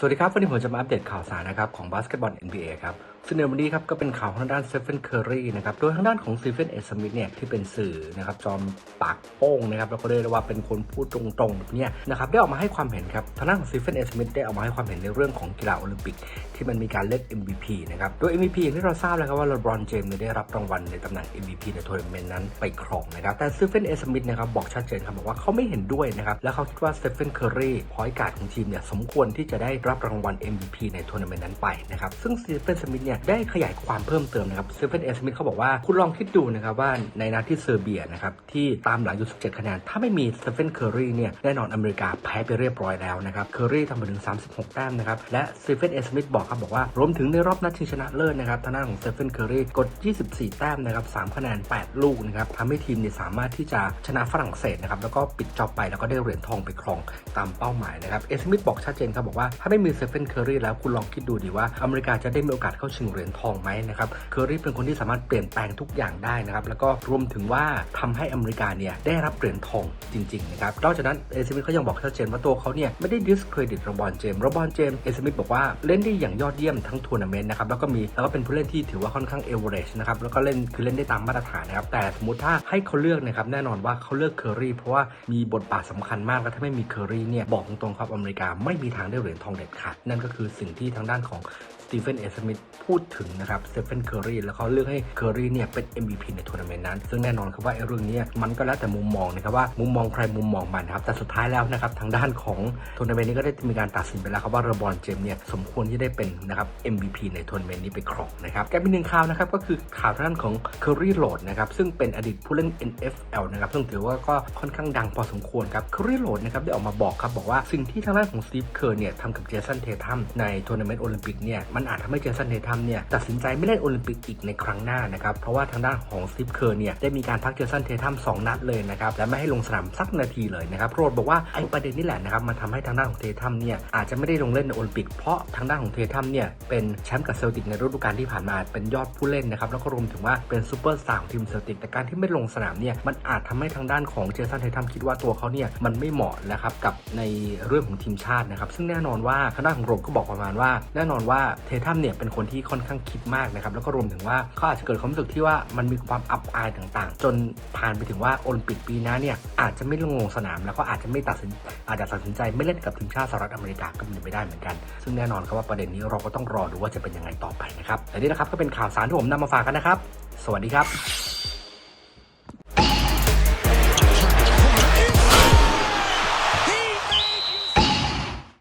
สวัสดีครับ วันนี้ผมจะมาอัปเดตข่าวสารนะครับของบาสเกตบอล NBA ครับ ซึ่งในวันนี้ครับก็เป็นข่าวทางด้านเซฟเฟนเคอรีนะครับ โดยทางด้านของซีเฟนเอสมิธเนี่ยที่เป็นสื่อนะครับจอมปากโป้งนะครับแล้วก็เรียกได้ว่าเป็นคนพูดตรงๆเนี่ยนะครับได้ออกมาให้ความเห็นครับทางด้านของซีเฟนเอสมิธได้ออกมาให้ความเห็นในเรื่องของกีฬาโอลิมปิก ที่มันมีการเลือก MVP นะครับโดย MVP อย่างที่เราทราบแล้วครับว่าเลบรอนเจมส์ได้รับรางวัลในตำแหน่ง MVP ในทัวร์นาเมนต์นั้นไปครองนะครับแต่ซีเฟนเอสมิธนะครับบอกชัดเจนครับบอกว่าเขาไม่เห็นด้วยนะครับและเขาคิดว่าสเตฟเฟนเคอรีพอยการ์ดของทีมเนี่ยสมควรที่จะได้รับรางวัล MVP ในทัวร์นาเมนต์นั้นไปนะครับซึ่งสเตฟเฟนสมิธเนี่ยได้ขยายความเพิ่มเติมนะครับเตฟเฟนเอสมิธเขาบอกว่าคุณลองคิดดูนะครับว่าในนัดที่เซอร์เบียนะครับที่ตามหลังอยู่ 17 คะแนน ถ้าไม่มีเตฟเฟนเคอรี่เนี่ยแน่นอนอเมริกาแพ้ไปเรียบร้อยแล้วนะครับเคอรี่ทำไปถึง 36 แต้มนะครับและเตฟเฟนเอสมิธบอกครับบอกว่ารวมถึงในรอบนัดชิงชนะเลิศนะครับทางด้านของเตฟเฟนเคอรี่กด 24 แต้มนะครับ3คะแนน 8 ลูกนะครับทำให้ทีมเนี่ยสามารถที่จะชนะฝรั่งเศสนะครับแล้วก็ปิดจ็อบไปแล้วก็ได้เหรียญทองไปครองตามเป้าหมายนะครับเอสมิธบอกชัดเจนครับบอกว่าถ้าไม่มีเตฟเฟนเคอรีแล้วคุณลองคิดดูดีว่าอเมริกาจะได้มีโอกาสเข้าชิงเหรียญทองไหมนะครับเคอรีเป็นคนที่สามารถเปลี่ยนแปลงทุกอย่างได้นะครับแล้วก็รวมถึงว่าทำให้อเมริกาเนี่ยได้รับเหรียญทองจริงๆนะครับนอกจากนั้นเอสมิธก็ยังบอกชัดเจนว่าตัวเขาเนี่ยไม่ได้ดิสเครดิตรบอนเจมส์รบอนเจมส์เอสมิธบอกว่าเล่นได้อย่างยอดเยี่ยมทั้งทัวร์นาเมนต์นะครับแล้วก็มีแล้วก็เป็นผู้เล่นที่ถือว่าค่อนข้างเอเวอเรจนะครับแล้วก็เล่นคือเล่นได้ตามมาตรฐานนะครับแต่สมมติถ้าให้เขาเลือกนะครับแน่นอนว่าเขาเลือกเคอรี่เพราะว่ามีบทบาทสำคัญมากและถ้าไม่มีเคอรี่เนี่ยบอกตรงๆครับอเมริกาไม่มีทางได้เหรียญทองเด็ดขาดนั่นก็คือสิ่งที่ทางด้านของ ตีเฟนเอสมิธพูดถึงนะครับสเตฟานเคอรีแล้วเขาเลือกให้เคอรีเนี่ยเป็น MVP ในทัวร์นาเมนต์นั้น ซึ่งแน่นอนครับว่าไอ้เรื่องนี้มันก็แล้วแต่มุมมองนะครับว่ามุมมองใครมุมมองมันนะครับแต่สุดท้ายแล้วนะครับทางด้านของทัวร์นาเมนต์นี้ก็ได้มีการตัดสินไปแล้วครับว่าเรบอนเจมส์เนี่ยสมควรที่ได้เป็นนะครับ MVP ในทัวร์นาเมนต์นี้ไปครองนะครับแกมีหนึ่งข่าวนะครับก็คือข่าวทางด้านของเคอรีโหลดนะครับซึ่งเป็นอดีตผู้เล่น NFL นะครับซึ่งถือว่าก็ค่อนข้างดังพอสมควรครับเคอรีโหลดนะครับได้ออกมาบอกครับบอกว่าสิ่งที่ทางด้านของสตีฟเคอร์เนี่ยทำกับเจสันเททัมในทัวร์นาเมนต์โอลิมปิกเนี่ยมันอาจทำให้เจสันเททัมเนี่ยตัดสินใจไม่เล่นโอลิมปิกอีกในครั้งหน้านะครับเพราะว่าทางด้านของสตีฟเคอร์เนี่ยได้มีการพักเจสันเททัม2นัดเลยนะครับและไม่ให้ลงสนามสักนาทีเลยนะครับโรดบอกว่าไอ้ประเด็นนี่แหละนะครับมันทำให้ทางด้านของเททัมเนี่ยอาจจะไม่ได้ลงเล่นในโอลิมปิก เพราะทางด้านของเททัมเนี่ยเป็นแชมป์กับเซลติกในฤดูกาลที่ผ่านมาเป็นยอดผู้เล่นนะครับแล้วก็รวมถึงว่าเป็นซูเปอร์สตาร์ของทีมเซลติกแต่การที่ไม่ลงสนามเนี่ยมันอาจทำให้ทางด้านของเจสันเททัมคิดว่าตัวเขาเนี่ยมันไม่เหมาะนะครับกับในเรื่องของทีมชาตินะครับซึ่งแน่นอนว่าทางด้านของโรมก็บอกประมาณว่า แน่นอนว่าเททัมเนี่ยเป็นคนที่ค่อนข้างคิดมากนะครับแล้วก็รวมถึงว่าเขาอาจจะเกิดความรู้สึกที่ว่ามันมีความอับอายต่างๆ จนผ่านไปถึงว่าโอลิมปิกปีหน้าเนี่ยอาจจะไม่ลงลงสนาม แล้วก็อาจจะไม่ตัดสินอาจจะตัดสินใจไม่เล่นกับทีมชาติสหรัฐอเมริกาก็เป็นไปได้เหมือนกัน ซึ่งแน่นอนครับว่าประเด็นนี้เราก็ต้องรอดูว่าจะเป็นยังไงต่อไปนะครับแต่นี่นะครับก็เป็นข่าวสารที่ผมนำมาฝากกันนะครับ สวัสดีครับ